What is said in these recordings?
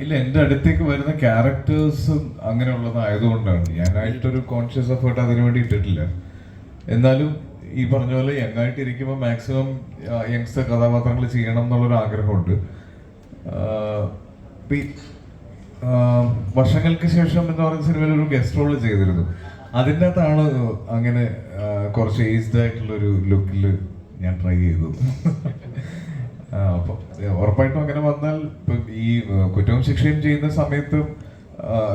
ഇല്ല എന്റെ അടുത്തേക്ക് വരുന്ന ക്യാരക്ടേഴ്സും അങ്ങനെയുള്ളതായതുകൊണ്ടാണ്. ഞാനായിട്ടൊരു കോൺഷ്യസ് എഫേർട്ട് അതിനു വേണ്ടി ഇട്ടിട്ടില്ല. എന്നാലും ഈ പറഞ്ഞ പോലെ യങ്ങായിട്ട് ഇരിക്കുമ്പോൾ മാക്സിമം യങ്സ്റ്റർ കഥാപാത്രങ്ങൾ ചെയ്യണം എന്നുള്ളൊരു ആഗ്രഹമുണ്ട്. വർഷങ്ങൾക്ക് ശേഷം എന്ന് പറയുന്ന സിനിമയിൽ ഒരു ഗസ്റ്റ് റോൾ ചെയ്തിരുന്നു. അതിന്റെ അകത്താണ് അങ്ങനെ കുറച്ച് ഏജ്ഡ് ആയിട്ടുള്ള ഒരു ലുക്കിൽ ഞാൻ ട്രൈ ചെയ്തു ആ, അപ്പം ഉറപ്പായിട്ടും അങ്ങനെ വന്നാൽ ഈ കുറ്റവും ശിക്ഷയും ചെയ്യുന്ന സമയത്ത്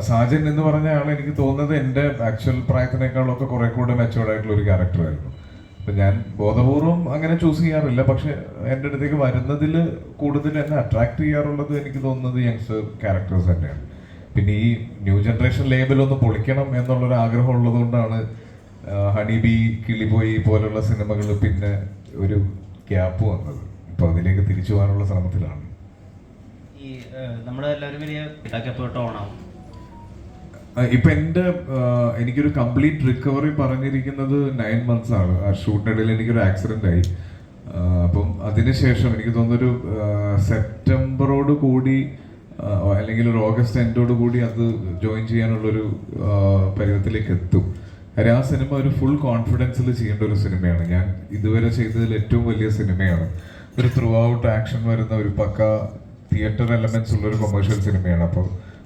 സാജൻ എന്ന് പറഞ്ഞ ആൾ എനിക്ക് തോന്നുന്നത് എന്റെ ആക്ച്വൽ പ്രായത്തിനേക്കാളൊക്കെ കുറെ കൂടെ മെച്ചുവേർഡ് ആയിട്ടുള്ള ഒരു ക്യാരക്ടറായിരുന്നു അപ്പം ഞാൻ ബോധപൂർവം അങ്ങനെ ചൂസ് ചെയ്യാറില്ല. പക്ഷെ എന്റെ അടുത്തേക്ക് വരുന്നതിൽ കൂടുതൽ എന്നെ അട്രാക്ട് ചെയ്യാറുള്ളത് എനിക്ക് തോന്നുന്നത് യങ്സ്റ്റർ ക്യാരക്ടേഴ്സ് തന്നെയാണ്. പിന്നെ ഈ ന്യൂ ജനറേഷൻ ലേബൽ ഒന്ന് പൊളിക്കണം എന്നുള്ളൊരു ആഗ്രഹം ഉള്ളതുകൊണ്ടാണ് ഹണി ബി കിളിപോയി പോലുള്ള സിനിമകൾ പിന്നെ ഒരു ഗ്യാപ്പ് വന്നത്. ഇപ്പൊ അതിലേക്ക് തിരിച്ചു പോകാനുള്ള ശ്രമത്തിലാണ്. ഈ വലിയ ഇതൊക്കെ ഓണാവും. ഇപ്പൊ എന്റെ ആ, എനിക്കൊരു കംപ്ലീറ്റ് റിക്കവറി പറഞ്ഞിരിക്കുന്നത് നയൻ മന്ത്സ് ആണ്. ആ ഷൂട്ടിനിടയിൽ എനിക്കൊരു ആക്സിഡന്റ് ആയി. അപ്പം അതിനുശേഷം എനിക്ക് തോന്നുന്നൊരു സെപ്റ്റംബറോട് കൂടി അല്ലെങ്കിൽ ഒരു ഓഗസ്റ്റ് എൻഡോട് കൂടി അത് ജോയിൻ ചെയ്യാനുള്ളൊരു പരുവത്തിലേക്ക് എത്തും. കാര്യം ആ സിനിമ ഒരു ഫുൾ കോൺഫിഡൻസിൽ ചെയ്യേണ്ട ഒരു സിനിമയാണ്. ഞാൻ ഇതുവരെ ചെയ്തതിൽ ഏറ്റവും വലിയ സിനിമയാണ്. ഒരു ത്രൂ ഔട്ട് ആക്ഷൻ വരുന്ന ഒരു പക്ക തിയേറ്റർ എലമെന്റ്സ് ഉള്ള ഒരു കൊമേഴ്ഷ്യൽ സിനിമയാണ് അപ്പോൾ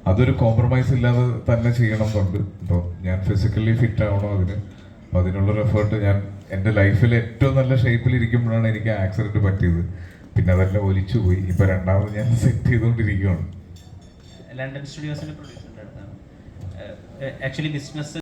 അതൊരു കോംപ്രമൈസ് ഇല്ലാതെ തന്നെ ചെയ്യണം എന്നുണ്ട്. അപ്പോൾ ഞാൻ ഫിസിക്കലി ഫിറ്റ് ആവണം അതിന്. അപ്പോൾ അതിനുള്ള എഫേർട്ട് ഞാൻ എന്റെ ലൈഫിൽ ഏറ്റവും നല്ല ഷേപ്പിൽ ഇരിക്കുമ്പോഴാണ് എനിക്ക് ആക്സിഡന്റ് പറ്റിയത്. പിന്നെ അതെല്ലാം ഒലിച്ചു പോയി. ഇപ്പൊ രണ്ടാമത് ഞാൻ സെറ്റ് ചെയ്തുകൊണ്ടിരിക്കുകയാണ്. ലണ്ടൻ സ്റ്റുഡിയോസിന്റെ പ്രൊഡ്യൂസറിന്റെ അടുത്താണ്. Actually business